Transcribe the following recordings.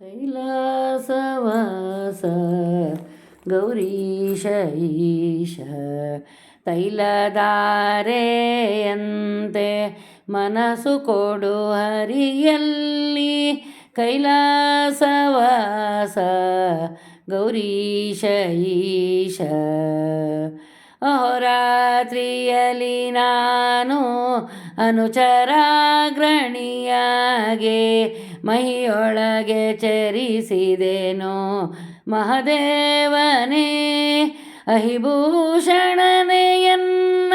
ಕೈಲಾಸವಾಸ ಗೌರೀಶ ಈಶ ತೈಲಧಾರೆಯಂತೆ ಮನಸ್ಸು ಕೊಡು ಹರಿಯಲ್ಲಿ ಕೈಲಾಸವಾಸ ಗೌರೀಶ ಈಶ ಅಹೋರಾತ್ರಿಯಲ್ಲಿ ನಾನು ಅನುಚರಾಗ್ರಣಿಯಾಗೆ ಮಹಿಯೊಳಗೆ ಚರಿಸಿದೆನೋ. ಮಹದೇವನೇ ಅಹಿಭೂಷಣನೆಯನ್ನ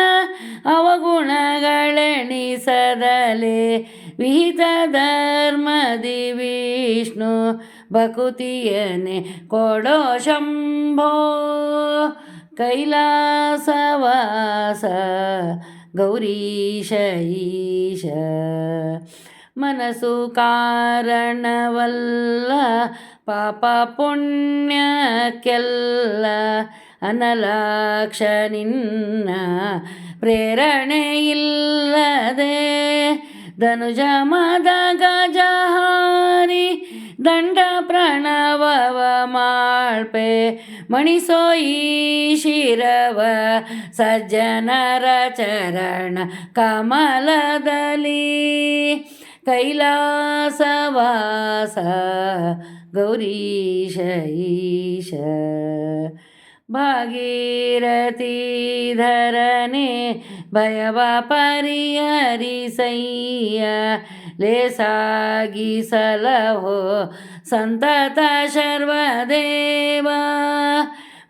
ಅವಗುಣಗಳೆಣಿಸದಲೆ. ವಿಹಿತ ಧರ್ಮದಿ ವಿಷ್ಣು ಭಕುತಿಯನೆ ಕೊಡೋ ಶಂಭೋ. ಕೈಲಾಸವಾಸ ಗೌರೀಶ ಈಶ ಮನಸ್ಸು ಕಾರಣವಲ್ಲ, ಪಾಪ ಪುಣ್ಯಕ್ಕೆಲ್ಲ ಅನಲಾಕ್ಷ ಪ್ರೇರಣೆ ಇಲ್ಲದೆ ಧನುಜ ಮದ ಗಜಹಾರಿ ದಂಡ ಪ್ರಣವವ ಮಾಳ್ಪೆ ಮಣಿಸೋ ಈ ಶಿರವ ಸಜ್ಜನರ ಚರಣ ಕಮಲದಲ್ಲಿ ಕೈಲಾಸವಾಸ ಗೌರೀಶ ಈಶ ಭಾಗೀರಥೀಧರನೆ ಭಯವ ಪರಿಹರಿಸಯ್ಯ ಲೇಸಾಗಿ ಸಲಹೋ ಸಂತತ ಶರ್ವದೇವ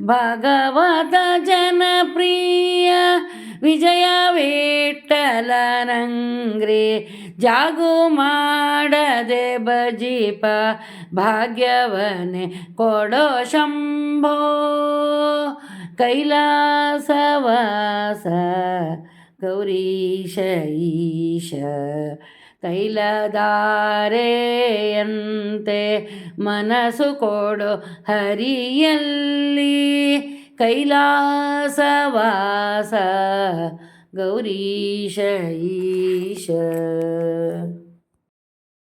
ಭಾಗವತ ಜನಪ್ರಿಯ ವಿಜಯ ನಂಗ್ರಿ ಜಾಗು ಮಾಡದೆ ಬಜೀಪ ಭಾಗ್ಯವನೆ ಕೊಡೋ ಶಂಭೋ. ಕೈಲಾಸವಾಸ ಗೌರೀಶ ಈಶ ತೈಲಧಾರೆಯಂತೆ ಮನಸ್ಸು ಕೊಡು ಹರಿಯಲ್ಲಿ ಕೈಲಾಸವಾಸ ಗೌರೀಶ ಈಶ.